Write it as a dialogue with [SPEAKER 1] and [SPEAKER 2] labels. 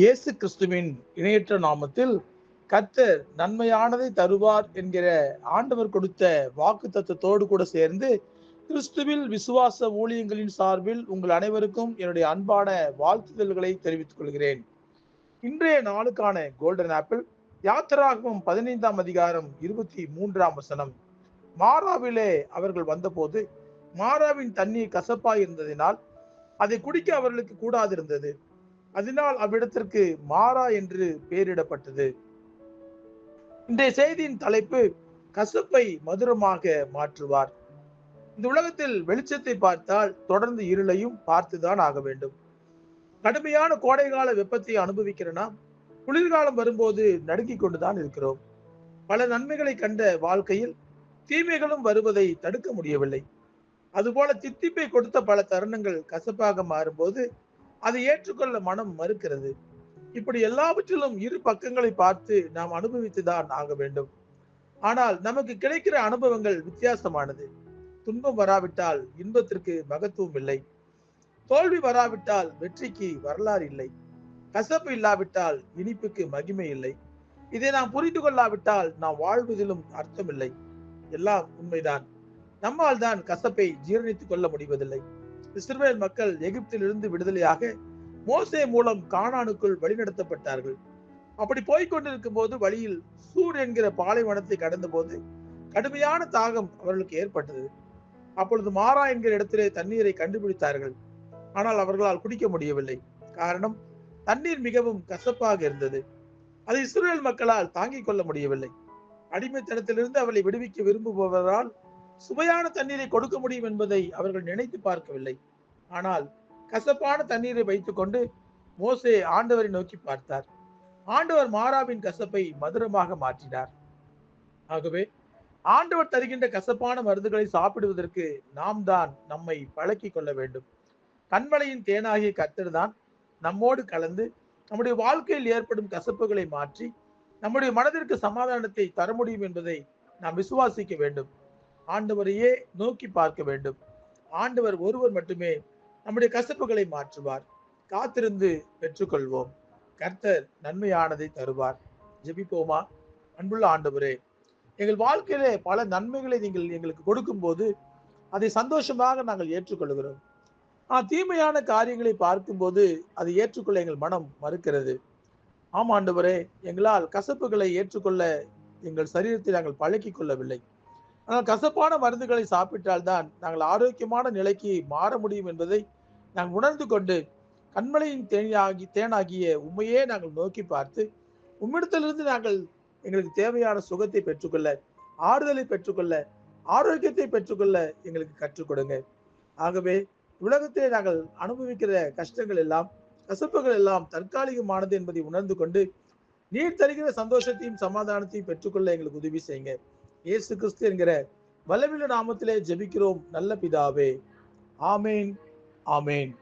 [SPEAKER 1] இயேசு கிறிஸ்துவின் இணையற்ற நாமத்தில் கர்த்தர் நன்மையானதை தருவார் என்கிற ஆண்டவர் கொடுத்த வாக்கு தத்துவத்தோடு கூட சேர்ந்து கிறிஸ்துவில் விசுவாச ஊழியங்களின் சார்பில் உங்கள் அனைவருக்கும் என்னுடைய அன்பான வாழ்த்துதல்களை தெரிவித்துக் கொள்கிறேன். இன்றைய நாளுக்கான கோல்டன் ஆப்பிள் யாத்திராகவும் பதினைந்தாம் அதிகாரம் இருபத்தி மூன்றாம் வசனம். மாறாவிலே அவர்கள் வந்தபோது மாறாவின் தண்ணீர் கசப்பாய் இருந்ததினால் அதை குடிக்க அவர்களுக்கு கூடாதிருந்தது. அதனால் அவ்விடத்திற்கு மாறா என்று பெயரிடப்பட்டது. இன்றைய செய்தியின் தலைப்பு கசப்பை மதுரமாக மாற்றுவார். இந்த உலகத்தில் வெளிச்சத்தை பார்த்தால் தொடர்ந்து இருளையும் பார்த்துதான் ஆக வேண்டும். கடுமையான கோடைகால வெப்பத்தை அனுபவிக்கிற நாம் குளிர்காலம் வரும்போது நடுங்கிக் கொண்டுதான் இருக்கிறோம். பல நன்மைகளை கண்ட வாழ்க்கையில் தீமைகளும் வருவதை தடுக்க முடியவில்லை. அதுபோல தித்திப்பை கொடுத்த பல தருணங்கள் கசப்பாக மாறும்போது அதை ஏற்றுக்கொள்ள மனம் மறுக்கிறது. இப்படி எல்லாவற்றிலும் இரு பக்கங்களை பார்த்து நாம் அனுபவித்துதான் ஆக வேண்டும். ஆனால் நமக்கு கிடைக்கிற அனுபவங்கள் வித்தியாசமானது. துன்பம் வராவிட்டால் இன்பத்திற்கு மகத்துவம் இல்லை. தோல்வி வராவிட்டால் வெற்றிக்கு வரலாறு இல்லை. கசப்பு இல்லாவிட்டால் இனிப்புக்கு மகிமை இல்லை. இதை நாம் புரிந்து கொள்ளாவிட்டால் நாம் வாழ்வதிலும் அர்த்தமில்லை எல்லாம் உண்மைதான். நம்மால் தான் கசப்பை ஜீரணித்துக் கொள்ள முடிவதில்லை. இஸ்ரேல் மக்கள் எகிப்திலிருந்து விடுதலையாக மோசே மூலம் கானானுக்குள் வழிநடத்தப்பட்டார்கள். அப்படி போய்கொண்டிருக்கும் போது வழியில் சூர் என்கிற பாலைவனத்தை கடந்த போது கடுமையான தாகம் அவர்களுக்கு ஏற்பட்டது. அப்பொழுது மாறா என்கிற இடத்திலே தண்ணீரை கண்டுபிடித்தார்கள். ஆனால் அவர்களால் குடிக்க முடியவில்லை. காரணம் தண்ணீர் மிகவும் கசப்பாக இருந்தது. அது இஸ்ரேல் மக்களால் தாங்கிக் கொள்ள முடியவில்லை. அடிமைத்தனத்திலிருந்து அவளை விடுவிக்க விரும்புபவரால் சுவையான தண்ணீரை கொடுக்க முடியும் என்பதை அவர்கள் நினைத்து பார்க்கவில்லை. ஆனால் கசப்பான தண்ணீரை வைத்துக்கொண்டு மோசே ஆண்டவரை நோக்கி பார்த்தார். ஆண்டவர் மாறாவின் கசப்பை மதுரமாக மாற்றினார். ஆகவே ஆண்டவர் தருகின்ற கசப்பான மருந்துகளை சாப்பிடுவதற்கு நாம் தான் நம்மை பழக்கி கொள்ள வேண்டும். கண்மலையின் தேனாகிய கத்தர் தான் நம்மோடு கலந்து நம்முடைய வாழ்க்கையில் ஏற்படும் கசப்புகளை மாற்றி நம்முடைய மனதிற்கு சமாதானத்தை தர முடியும் என்பதை நாம் விசுவாசிக்க வேண்டும். ஆண்டவரையே நோக்கி பார்க்க வேண்டும். ஆண்டவர் ஒருவர் மட்டுமே நம்முடைய கசப்புகளை மாற்றுவார். காத்திருந்து பெற்றுக்கொள்வோம். கர்த்தர் நன்மையானதை தருவார். ஜெபிப்போமா? அன்புள்ள ஆண்டவரே எங்கள் வாழ்க்கையிலே பல நன்மைகளை நீங்கள் எங்களுக்கு கொடுக்கும் போது அதை சந்தோஷமாக நாங்கள் ஏற்றுக்கொள்கிறோம். ஆனால் தீமையான காரியங்களை பார்க்கும்போது அதை ஏற்றுக்கொள்ள எங்கள் மனம் மறுக்கிறது. ஆம் ஆண்டவரே எங்களால் கசப்புகளை ஏற்றுக்கொள்ள எங்கள் சரீரத்தை நாங்கள் பழக்கி கொள்ளவில்லை. கசப்பான மருந்துகளை சாப்பிட்டால்தான் நாங்கள் ஆரோக்கியமான நிலைக்கு மாற முடியும் என்பதை நாங்கள் உணர்ந்து கொண்டு கண்மலையின் தேனாகி தேனாகிய உண்மையே நாங்கள் நோக்கி பார்த்து உம்மிடத்திலிருந்து நாங்கள் எங்களுக்கு தேவையான சுகத்தை பெற்றுக்கொள்ள ஆறுதலை பெற்றுக்கொள்ள ஆரோக்கியத்தை பெற்றுக்கொள்ள எங்களுக்கு கற்றுக் கொடுங்க. ஆகவே உலகத்திலே நாங்கள் அனுபவிக்கிற கஷ்டங்கள் எல்லாம் கசப்புகள் எல்லாம் தற்காலிகமானது என்பதை உணர்ந்து கொண்டு நீர் தருகிற சந்தோஷத்தையும் சமாதானத்தையும் பெற்றுக்கொள்ள எங்களுக்கு உதவி செய்யுங்க. இயேசு கிறிஸ்து என்கிற வல்லவில்ல நாமத்திலே ஜெபிக்கிறோம். நல்ல பிதாவே. ஆமேன். ஆமேன்.